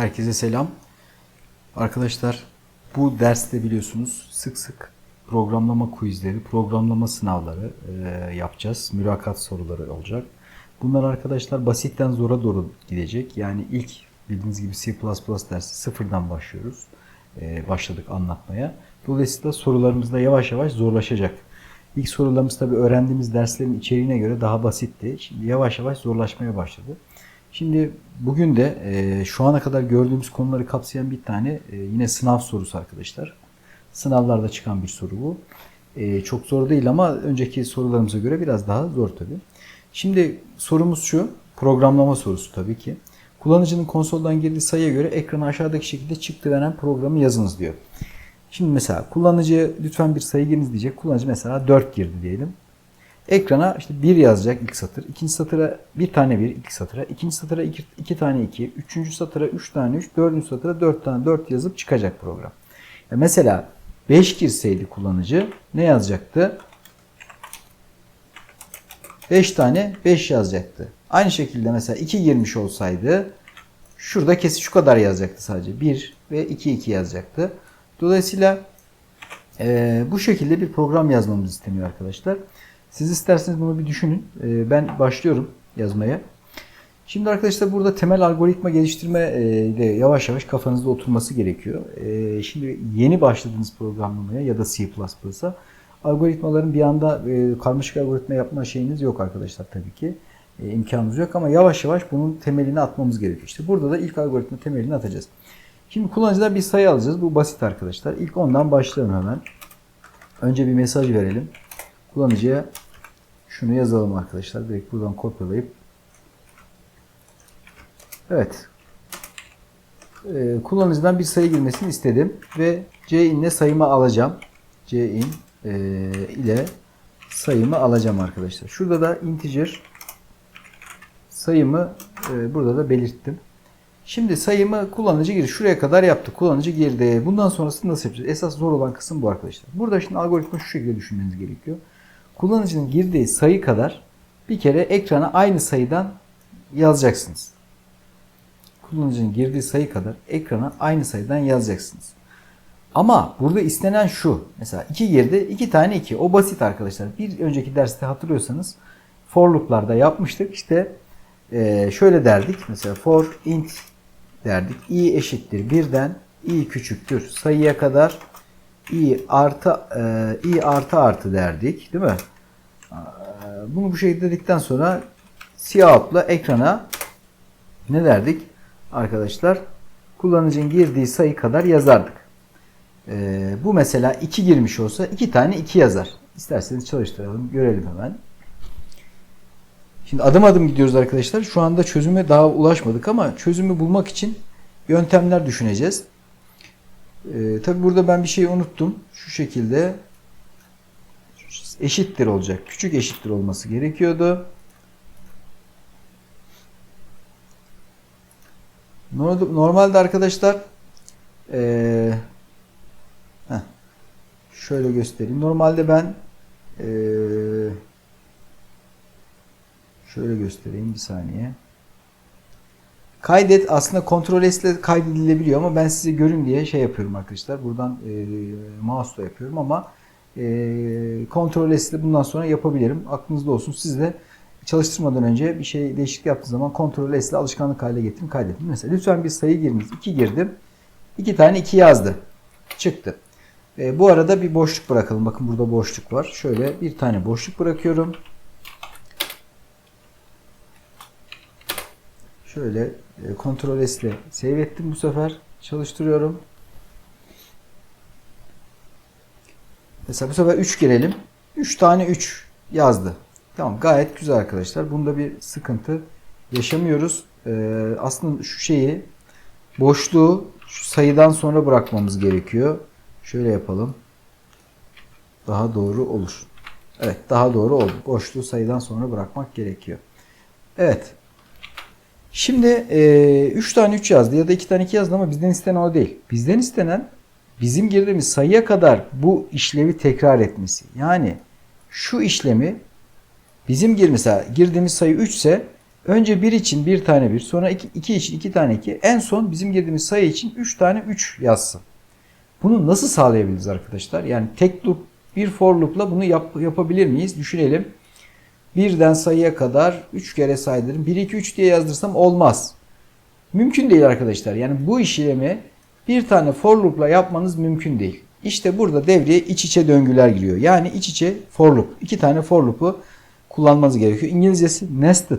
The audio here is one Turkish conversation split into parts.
Herkese selam. Arkadaşlar bu derste biliyorsunuz sık sık programlama quizleri, programlama sınavları e, yapacağız. Mülakat soruları olacak. Bunlar arkadaşlar basitten zora doğru gidecek. Yani ilk bildiğiniz gibi C++ dersi sıfırdan başlıyoruz. E, başladık anlatmaya. Dolayısıyla sorularımız da yavaş yavaş zorlaşacak. İlk sorularımız tabii öğrendiğimiz derslerin içeriğine göre daha basitti. Şimdi yavaş yavaş zorlaşmaya başladı. Şimdi bugün de e, şu ana kadar gördüğümüz konuları kapsayan bir tane e, yine sınav sorusu arkadaşlar. Sınavlarda çıkan bir soru bu. E, çok zor değil ama önceki sorularımıza göre biraz daha zor tabii. Şimdi sorumuz şu. Programlama sorusu tabii ki. Kullanıcının konsoldan girdiği sayıya göre ekrana aşağıdaki şekilde çıktı veren programı yazınız diyor. Şimdi mesela kullanıcıya lütfen bir sayı giriniz diyecek. Kullanıcı mesela 4 girdi diyelim. Ekrana işte 1 yazacak ilk satır. ikinci satıra bir tane 1 ilk satıra. ikinci satıra 2, iki tane 2. Üçüncü satıra 3 tane 3. Dördüncü satıra 4 tane 4 yazıp çıkacak program. Ya mesela 5 girseydi kullanıcı ne yazacaktı? 5 tane 5 yazacaktı. Aynı şekilde mesela 2 girmiş olsaydı şurada kesin şu kadar yazacaktı sadece. 1 ve 2 2 yazacaktı. Dolayısıyla e, bu şekilde bir program yazmamız isteniyor arkadaşlar. Siz isterseniz bunu bir düşünün. E, ben başlıyorum yazmaya. Şimdi arkadaşlar burada temel algoritma geliştirme e, de yavaş yavaş kafanızda oturması gerekiyor. E, şimdi yeni başladığınız programlamaya ya da C++'a algoritmaların bir anda e, karmaşık algoritma yapma şeyiniz yok arkadaşlar tabii ki. İmkanınız yok ama yavaş yavaş bunun temelini atmamız gerekiyor. İşte burada da ilk algoritma temelini atacağız. Şimdi kullanıcıdan bir sayı alacağız. Bu basit arkadaşlar. İlk ondan başlayalım hemen. Önce bir mesaj verelim. Kullanıcıya şunu yazalım arkadaşlar. Direkt buradan kopyalayıp Evet. Ee, kullanıcıdan bir sayı girmesini istedim ve cin ile sayımı alacağım. cin e, ile sayımı alacağım arkadaşlar. Şurada da integer sayımı e, burada da belirttim. Şimdi sayımı kullanıcı girdi. Şuraya kadar yaptık. Kullanıcı girdi. Bundan sonrasını nasıl yapacağız? Esas zor olan kısım bu arkadaşlar. Burada şimdi algoritma şu şekilde düşünmeniz gerekiyor. Kullanıcının girdiği sayı kadar bir kere ekrana aynı sayıdan yazacaksınız. Kullanıcının girdiği sayı kadar ekrana aynı sayıdan yazacaksınız. Ama burada istenen şu. Mesela 2 girdi. 2 tane 2. O basit arkadaşlar. Bir önceki derste hatırlıyorsanız for loop'larda yapmıştık. İşte e, şöyle derdik. Mesela for int derdik. i eşittir 1'den i küçüktür sayıya kadar i artı e, i artı artı derdik. Değil mi? E, Bunu bu şekilde dedikten sonra cout'la ekrana ne derdik? Arkadaşlar kullanıcının girdiği sayı kadar yazardık. Ee, bu mesela 2 girmiş olsa 2 tane 2 yazar. İsterseniz çalıştıralım. Görelim hemen. Şimdi adım adım gidiyoruz arkadaşlar. Şu anda çözüme daha ulaşmadık ama çözümü bulmak için yöntemler düşüneceğiz. Ee, Tabi burada ben bir şey unuttum. Şu şekilde eşittir olacak. Küçük eşittir olması gerekiyordu. Normalde arkadaşlar ee, heh, şöyle göstereyim. Normalde ben ee, şöyle göstereyim bir saniye. Kaydet aslında Ctrl S ile kaydedilebiliyor ama ben size görün diye şey yapıyorum arkadaşlar. Buradan e, mouse'la yapıyorum ama e, Ctrl S ile bundan sonra yapabilirim. Aklınızda olsun. Siz de çalıştırmadan önce bir şey değişiklik yaptığınız zaman Ctrl S ile alışkanlık haline getirin, kaydedin. Mesela lütfen bir sayı giriniz. 2 girdim. 2 tane 2 yazdı. Çıktı. E, bu arada bir boşluk bırakalım. Bakın burada boşluk var. Şöyle bir tane boşluk bırakıyorum. Şöyle e, Ctrl S ile save ettim bu sefer. Çalıştırıyorum. Mesela bu sefer 3 girelim. 3 tane 3 yazdı. Tamam gayet güzel arkadaşlar. Bunda bir sıkıntı yaşamıyoruz. Ee, aslında şu şeyi boşluğu şu sayıdan sonra bırakmamız gerekiyor. Şöyle yapalım. Daha doğru olur. Evet daha doğru oldu. Boşluğu sayıdan sonra bırakmak gerekiyor. Evet. Şimdi 3 e, tane 3 yazdı ya da 2 tane 2 yazdı ama bizden istenen o değil. Bizden istenen bizim girdiğimiz sayıya kadar bu işlevi tekrar etmesi. Yani şu işlemi Bizim gir mesela girdiğimiz sayı 3 ise Önce 1 için bir tane 1, sonra 2, 2 için 2 tane 2, en son bizim girdiğimiz sayı için 3 tane 3 yazsın. Bunu nasıl sağlayabiliriz arkadaşlar? Yani tek loop, bir for loop'la bunu yap, yapabilir miyiz? Düşünelim. Birden sayıya kadar 3 kere saydırın. 1, 2, 3 diye yazdırsam olmaz. Mümkün değil arkadaşlar. Yani bu işlemi bir tane for loop'la yapmanız mümkün değil. İşte burada devreye iç içe döngüler giriyor. Yani iç içe for loop. İki tane for loop'u kullanmanız gerekiyor. İngilizcesi nested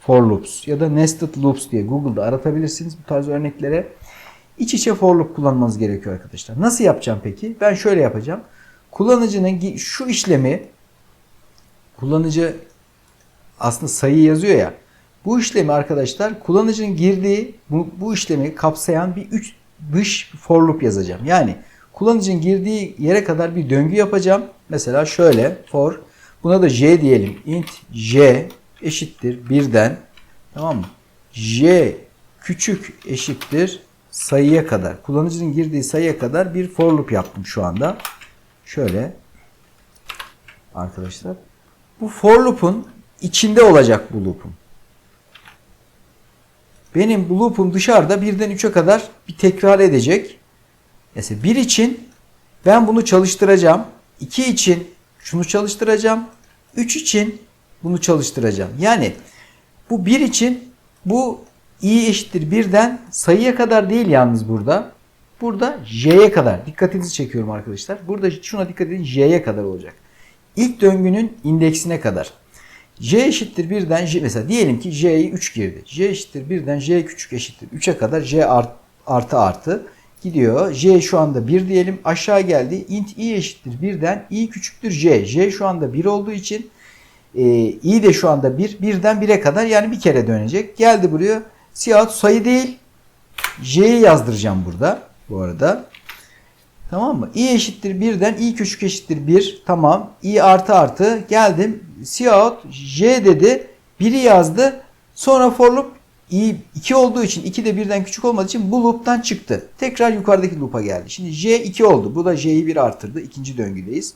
for loops ya da nested loops diye Google'da aratabilirsiniz bu tarz örneklere. İç içe for loop kullanmanız gerekiyor arkadaşlar. Nasıl yapacağım peki? Ben şöyle yapacağım. Kullanıcının şu işlemi kullanıcı aslında sayı yazıyor ya. Bu işlemi arkadaşlar kullanıcının girdiği bu, bu işlemi kapsayan bir üç dış for loop yazacağım. Yani kullanıcının girdiği yere kadar bir döngü yapacağım. Mesela şöyle for buna da j diyelim. int j eşittir birden tamam mı? j küçük eşittir sayıya kadar. Kullanıcının girdiği sayıya kadar bir for loop yaptım şu anda. Şöyle arkadaşlar. Bu for loop'un içinde olacak bu loop'um. Benim bu loop'um dışarıda birden 3'e kadar bir tekrar edecek. Mesela 1 için ben bunu çalıştıracağım. 2 için şunu çalıştıracağım. 3 için bunu çalıştıracağım. Yani bu 1 için bu i eşittir 1'den sayıya kadar değil yalnız burada. Burada j'ye kadar. Dikkatinizi çekiyorum arkadaşlar. Burada şuna dikkat edin j'ye kadar olacak. İlk döngünün indeksine kadar. j eşittir 1'den j mesela diyelim ki j'yi 3 girdi. j eşittir 1'den j küçük eşittir 3'e kadar j art, artı artı gidiyor. j şu anda 1 diyelim. Aşağı geldi. int i eşittir 1'den i küçüktür j. j şu anda 1 olduğu için e, i de şu anda 1. 1'den 1'e kadar yani bir kere dönecek. Geldi buraya. Siyah sayı değil. j'yi yazdıracağım burada. Bu arada. Tamam mı? i eşittir 1'den i küçük eşittir 1. Tamam. i artı artı. Geldim. Siyahut j dedi. 1'i yazdı. Sonra for loop i 2 olduğu için 2 de 1'den küçük olmadığı için bu loop'tan çıktı. Tekrar yukarıdaki loop'a geldi. Şimdi j 2 oldu. Bu da j'yi 1 artırdı. İkinci döngüdeyiz.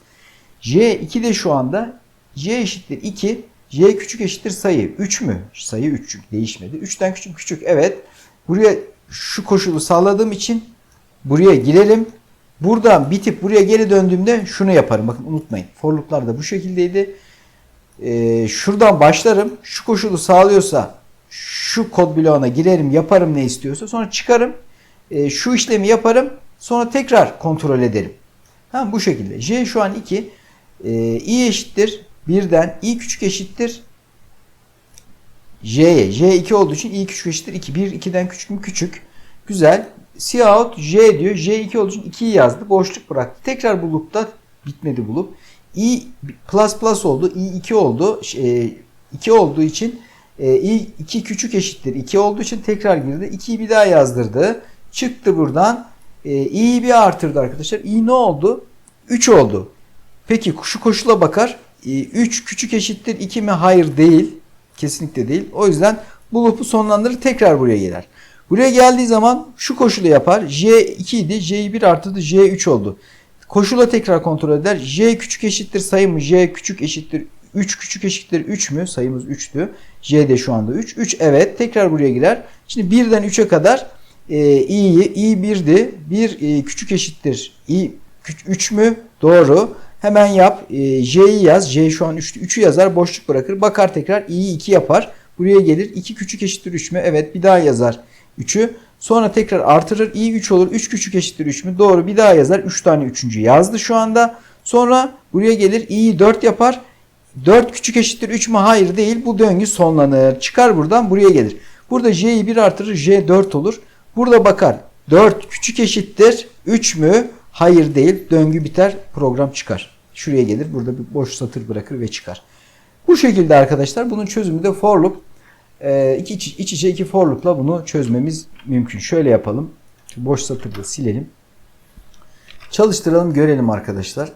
j 2 de şu anda j eşittir 2. j küçük eşittir sayı. 3 mü? Sayı 3 çünkü değişmedi. 3'ten küçük küçük. Evet. Buraya şu koşulu sağladığım için buraya girelim. Buradan bitip buraya geri döndüğümde şunu yaparım. Bakın unutmayın. For loop'lar da bu şekildeydi. Ee, şuradan başlarım. Şu koşulu sağlıyorsa şu kod bloğuna girerim. Yaparım ne istiyorsa. Sonra çıkarım. Ee, şu işlemi yaparım. Sonra tekrar kontrol ederim. Tamam bu şekilde. J şu an 2. Ee, i eşittir. 1'den i küçük eşittir. J'ye. J 2 olduğu için i küçük eşittir 2. 1 2'den küçük mü? Küçük. Güzel. Siyahut J diyor. J 2 olduğu için 2'yi yazdı. Boşluk bıraktı. Tekrar bu loop'ta bitmedi bu loop. i plus plus oldu. i 2 oldu. E, 2 olduğu için e, i 2 küçük eşittir. 2 olduğu için tekrar girdi. 2'yi bir daha yazdırdı. Çıktı buradan. E, i'yi bir artırdı arkadaşlar. i ne oldu? 3 oldu. Peki şu koşula bakar. 3 küçük eşittir 2 mi? Hayır değil. Kesinlikle değil. O yüzden bu loop'u sonlandırır tekrar buraya gelir. Buraya geldiği zaman şu koşulu yapar. J2 idi. J'yi 1 artırdı. J3 oldu. Koşula tekrar kontrol eder. J küçük eşittir sayı mı? J küçük eşittir 3 küçük eşittir 3 mü? Sayımız 3'tü. J de şu anda 3. 3 evet. Tekrar buraya girer. Şimdi 1'den 3'e kadar e, i'yi i 1'di. 1 e, küçük eşittir i 3 mü? Doğru. Hemen yap. E, J'yi yaz. J şu an 3'tü. 3'ü yazar. Boşluk bırakır. Bakar tekrar. i'yi 2 yapar. Buraya gelir. 2 küçük eşittir 3 mü? Evet. Bir daha yazar. 3'ü. Sonra tekrar artırır. i 3 olur. 3 küçük eşittir 3 mü? Doğru. Bir daha yazar. 3 tane 3. yazdı şu anda. Sonra buraya gelir. i'yi 4 yapar. 4 küçük eşittir 3 mü? Hayır değil. Bu döngü sonlanır. Çıkar buradan buraya gelir. Burada j'yi 1 artırır. j 4 olur. Burada bakar. 4 küçük eşittir 3 mü? Hayır değil. Döngü biter. Program çıkar. Şuraya gelir. Burada bir boş satır bırakır ve çıkar. Bu şekilde arkadaşlar bunun çözümü de for loop. Ee, iki, iç, iç içe iki for loop'la bunu çözmemiz mümkün. Şöyle yapalım. Boş satırı da silelim. Çalıştıralım görelim arkadaşlar.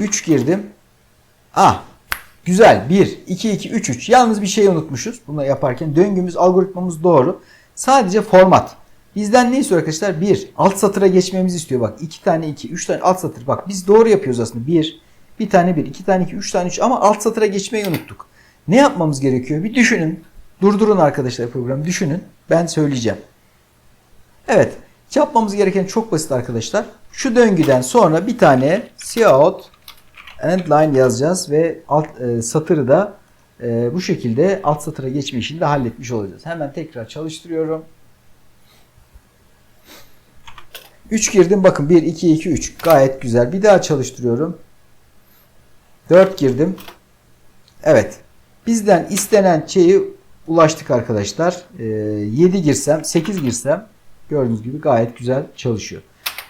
Üç girdim. Ah güzel 1, 2, 2, 3, 3. Yalnız bir şey unutmuşuz. Bunu yaparken döngümüz, algoritmamız doğru. Sadece format. Bizden ne istiyor arkadaşlar? 1. Alt satıra geçmemizi istiyor. Bak 2 tane 2, 3 tane alt satır. Bak biz doğru yapıyoruz aslında. 1, Bir tane bir, iki tane iki, üç tane üç ama alt satıra geçmeyi unuttuk. Ne yapmamız gerekiyor? Bir düşünün. Durdurun arkadaşlar programı. Düşünün. Ben söyleyeceğim. Evet. Yapmamız gereken çok basit arkadaşlar. Şu döngüden sonra bir tane cout end line yazacağız ve alt e, satırı da e, bu şekilde alt satıra geçme işini de halletmiş olacağız. Hemen tekrar çalıştırıyorum. 3 girdim. Bakın 1, 2, 2, 3. Gayet güzel. Bir daha çalıştırıyorum. 4 girdim. Evet. Bizden istenen şeyi ulaştık arkadaşlar. Ee, 7 girsem, 8 girsem gördüğünüz gibi gayet güzel çalışıyor.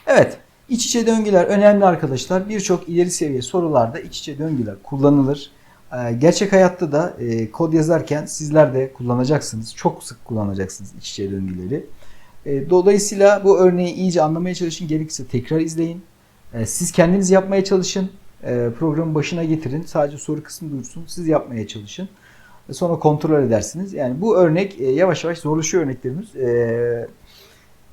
Evet. İç içe döngüler önemli arkadaşlar. Birçok ileri seviye sorularda iç içe döngüler kullanılır. Ee, Gerçek hayatta da e, kod yazarken sizler de kullanacaksınız. Çok sık kullanacaksınız iç içe döngüleri. E, Dolayısıyla bu örneği iyice anlamaya çalışın. Gerekirse tekrar izleyin. E, Siz kendiniz yapmaya çalışın. E, Programın başına getirin. Sadece soru kısmı dursun. Siz yapmaya çalışın. Sonra kontrol edersiniz. Yani bu örnek e, yavaş yavaş zorlaşıyor örneklerimiz. E,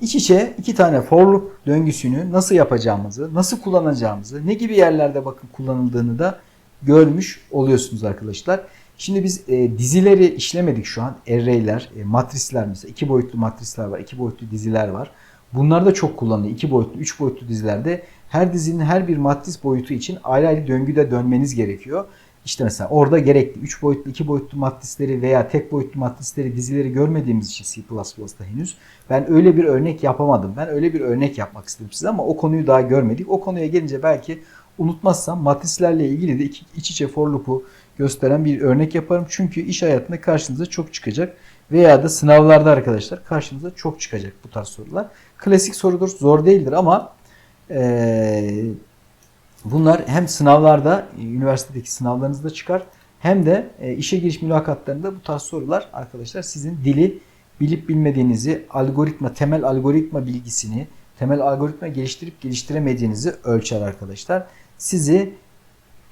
İç içe iki tane for loop döngüsünü nasıl yapacağımızı, nasıl kullanacağımızı, ne gibi yerlerde bakın kullanıldığını da görmüş oluyorsunuz arkadaşlar. Şimdi biz e, dizileri işlemedik şu an. Array'ler, e, matrisler mesela. iki boyutlu matrisler var, iki boyutlu diziler var. Bunlar da çok kullanılıyor. İki boyutlu, üç boyutlu dizilerde her dizinin her bir matris boyutu için ayrı ayrı döngüde dönmeniz gerekiyor. İşte mesela orada gerekli 3 boyutlu, 2 boyutlu matrisleri veya tek boyutlu matrisleri, dizileri görmediğimiz için C++'da henüz ben öyle bir örnek yapamadım. Ben öyle bir örnek yapmak istedim size ama o konuyu daha görmedik. O konuya gelince belki unutmazsam matrislerle ilgili de iç içe for loop'u gösteren bir örnek yaparım. Çünkü iş hayatında karşınıza çok çıkacak veya da sınavlarda arkadaşlar karşınıza çok çıkacak bu tarz sorular. Klasik sorudur, zor değildir ama Bunlar hem sınavlarda, üniversitedeki sınavlarınızda çıkar hem de e, işe giriş mülakatlarında bu tarz sorular arkadaşlar sizin dili bilip bilmediğinizi, algoritma, temel algoritma bilgisini, temel algoritma geliştirip geliştiremediğinizi ölçer arkadaşlar. Sizi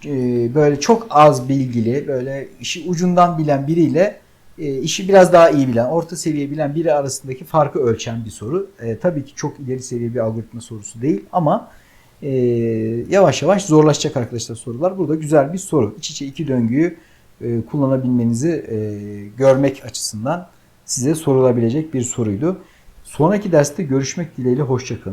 e, böyle çok az bilgili, böyle işi ucundan bilen biriyle işi biraz daha iyi bilen, orta seviye bilen biri arasındaki farkı ölçen bir soru. E, tabii ki çok ileri seviye bir algoritma sorusu değil ama e, yavaş yavaş zorlaşacak arkadaşlar sorular. Burada güzel bir soru. İç içe iki döngüyü e, kullanabilmenizi e, görmek açısından size sorulabilecek bir soruydu. Sonraki derste görüşmek dileğiyle hoşçakalın.